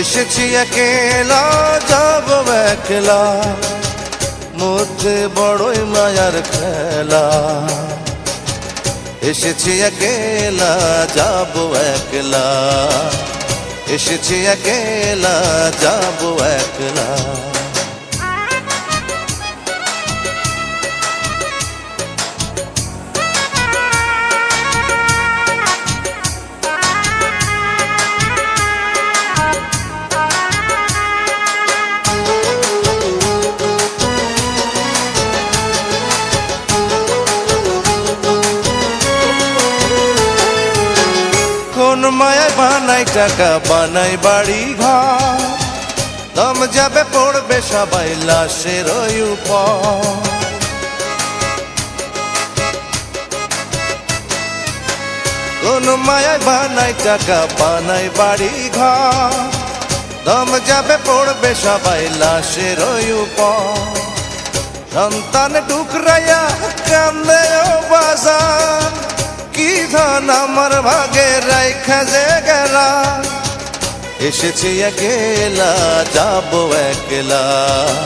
এসেছি একেলা, যাব একলা। মধ্যে বড়ই মায়ার খেলা। এসেছি একেলা, যাব একলা। এসেছি একেলা, যাব একলা। বানাই টাকা বানাই বাড়ি ঘর দম যাবে পড়বে সবাই লাশের ওই কোন মায়ায় বানাই টাকা বানাই বাড়ি ঘর দম যাবে পড়বে সবাই লাশের ওই সন্তান টুকরাইয়া কান্দে বাজার। আমার ভাগে রাইখা যে গেলা এসেছি একেলা যাব একলা।